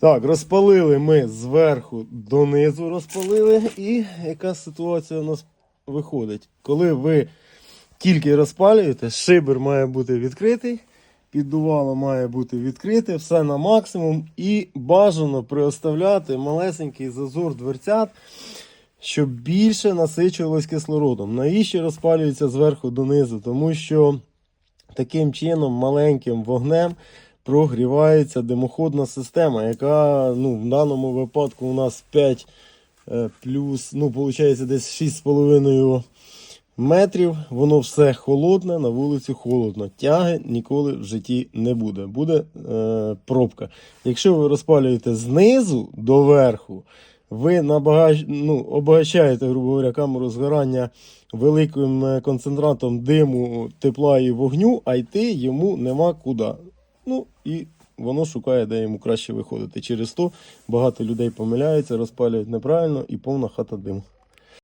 Так, розпалили ми зверху донизу розпалили. І яка ситуація у нас виходить? Коли ви тільки розпалюєте, шибер має бути відкритий, піддувало має бути відкрите, все на максимум. І бажано приоставляти малесенький зазор дверцят, щоб більше насичувалось кислородом. Навіщо розпалюється зверху донизу? Тому що таким чином маленьким вогнем прогрівається димоходна система, яка ну, в даному випадку у нас 5 е, плюс, ну, виходить, десь 6,5 метрів. Воно все холодне, на вулиці холодно. Тяги ніколи в житті не буде. Буде е, пробка. Якщо ви розпалюєте знизу до верху, ви набагач... ну, обагачаєте, грубо говоря, камеру згорання великим е, концентратом диму, тепла і вогню, а йти йому нема куди. Ну і воно шукає, де йому краще виходити. Через то багато людей помиляються, розпалюють неправильно і повна хата диму.